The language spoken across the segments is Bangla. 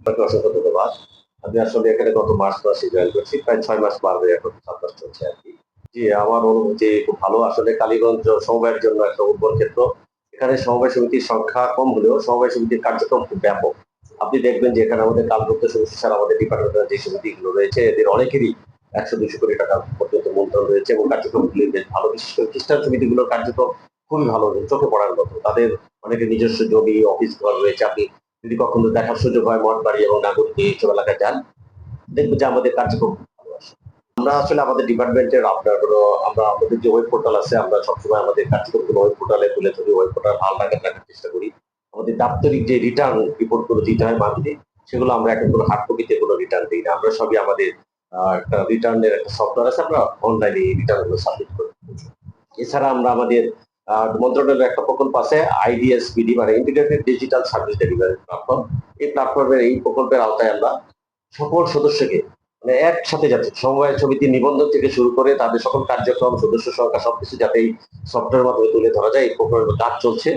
আপনাকে অসংখ্য ধন্যবাদ। আমি আসলে এখানে গত মার্চ মাসে জয়েন করছি, প্রায় ছয় মাস চলছে আর কি। জি, আমার অনুভূতি খুব ভালো। আসলে কালীগঞ্জ সমবায়ের জন্য একটা উর্বর ক্ষেত্র। এখানে সমবায় সমিতির সংখ্যা কম হলেও সমবায় সমিতির কার্যক্রম খুব ব্যাপক। আপনি দেখবেন যে এখানে আমাদের কালভুক্ত সমিতি ছাড়া আমাদের ডিপার্টমেন্টের যে সমিতিগুলো রয়েছে, এদের অনেকেরই একশো দুশো কোটি টাকা পর্যন্ত মূলধন রয়েছে এবং কার্যক্রমগুলি বেশ ভালো। বিশেষ করে খ্রিস্টান সমিতিগুলোর কার্যক্রম খুবই ভালো চোখে পড়ার মতো। তাদের অনেকের নিজস্ব জমি, অফিস ঘর রয়েছে। আপনি যদি কখনো দেখার সুযোগ হয় মঠ বাড়ি এবং নাগরিক এইসব এলাকায় যান দেখবেন যে আমাদের কার্যক্রম আমরা আসলে আমাদের ডিপার্টমেন্টের আপনার হলো আমরা আমাদের যে ওয়েব পোর্টাল আছে, আমরা সবসময় আমাদের কার্যক্রমগুলো ওয়েব পোর্টালে তুলে ধরি ওয়েব পোর্টাল ভালো লাগার রাখার চেষ্টা করি। আমাদের দাপ্তরিক যে রিটার্ন রিপোর্টগুলো দিতে হয় মান্থলি, সেগুলো আমরা এখন কোনো হার্ড কপিতে কোনো রিটার্ন দিই না। আমরা সবই আমাদের একটা রিটার্নের একটা সফটওয়্যার আছে, আমরা অনলাইনে রিটার্নগুলো সাবমিট করি। এছাড়া আমরা আমাদের মন্ত্রণালয়ের একটা প্রকল্প আছে আইডিএস বিডি মানে integrated digital service delivery platform এই প্ল্যাটফর্মের এই প্রকল্পের আওতায় আমরা সকল সদস্যকে মানে একসাথে যাতে সমবায় সমিতির নিবন্ধন থেকে শুরু করে তাদের সকল কার্যক্রম, সদস্য সংখ্যা সবকিছু যাতে এই সফটওয়্যার মাধ্যমে তুলে ধরা যায়, এই প্রকল্পের কাজ চলছে।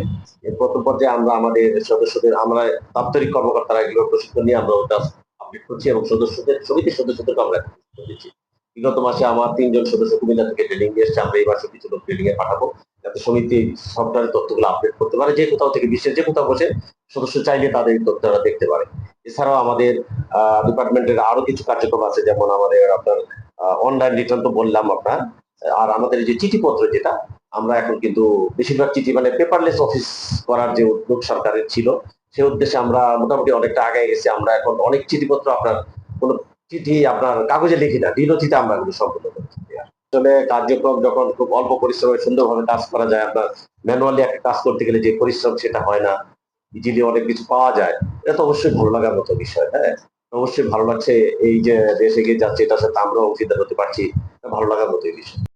এর প্রথম পর্যায়ে আমরা আমাদের সদস্যদের, আমরা দাপ্তরিক কর্মকর্তারা এগুলো প্রশিক্ষণ নিয়ে আমরা ওটা আপডেট করছি এবং সদস্যদের, সমিতির সদস্যদেরকে আমরা দিচ্ছি। বিগত মাসে আমার তিনজন সদস্য কুমিল্লা থেকে ট্রেনিং দিয়ে এসছে, আমরা এই মাসে কিছু লোক ট্রেনিং এ পাঠাবো। সমিতি সফটওয়্যারের তথ্যগুলো আপডেট করতে পারে, যে কোথাও থেকে বিশ্বের যে কোথাও বসে সদস্য চাইলে তাদের তথ্যটা দেখতে পারে। এছাড়াও আমাদের ডিপার্টমেন্টের আরও কিছু কার্যক্রম আছে, যেমন আমাদের আপনার অনলাইন রিটার্ন তো বললাম আপনার, আর আমাদের যে চিঠিপত্র যেটা, আমরা এখন কিন্তু বেশিরভাগ চিঠি মানে পেপারলেস অফিস করার যে উদ্যোগ সরকারের ছিল, সে উদ্দেশ্যে আমরা মোটামুটি অনেকটা আগে গেছি। আমরা এখন অনেক চিঠিপত্র আপনার, কোনো চিঠি আপনার কাগজে লিখি না ডিনথিতে আমরা এগুলো সম্পূর্ণ আসলে কার্যক্রম যখন খুব অল্প পরিশ্রমে সুন্দরভাবে কাজ করা যায় আপনার ম্যানুয়ালি একটা কাজ করতে গেলে যে পরিশ্রম সেটা হয় না ইজিলি অনেক কিছু পাওয়া যায়। এটা তো অবশ্যই ভালো লাগার মতো বিষয় হ্যাঁ? অবশ্যই ভালো লাগছে এই যে দেশে গিয়ে যাচ্ছে এটা সাথে আমরাও অংশীদার হতে পারছি ভালো লাগার মতোই বিষয়।